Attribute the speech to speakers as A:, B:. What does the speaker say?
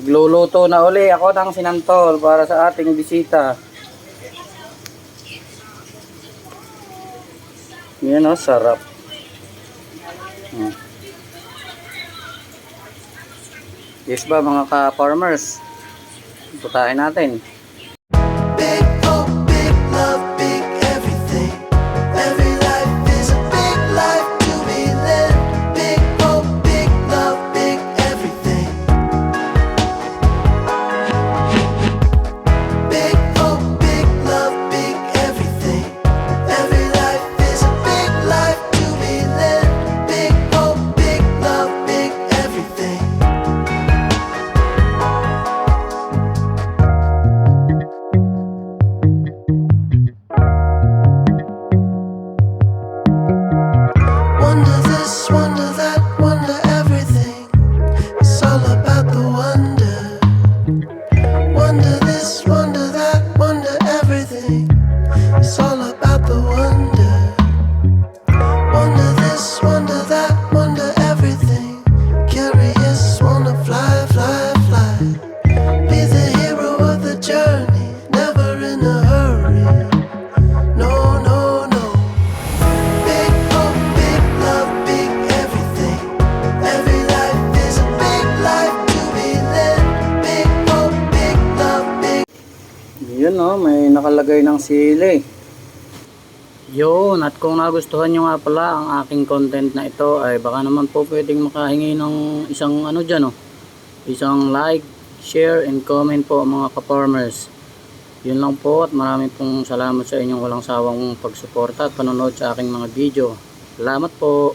A: Nagluluto na uli ako ng sinantol para sa ating bisita. Yan o, sarap. Hmm. Yes ba mga ka-farmers? Putahin natin. Yun o, may nakalagay ng sili. Yun, at kung nagustuhan nyo nga pala ang aking content na ito ay baka naman po pwedeng makahingi ng isang ano dyan o. Isang like, share, and comment po mga ka-farmers. Yun lang po at maraming pong salamat sa inyong walang sawang pagsuporta at panonood sa aking mga video. Salamat po.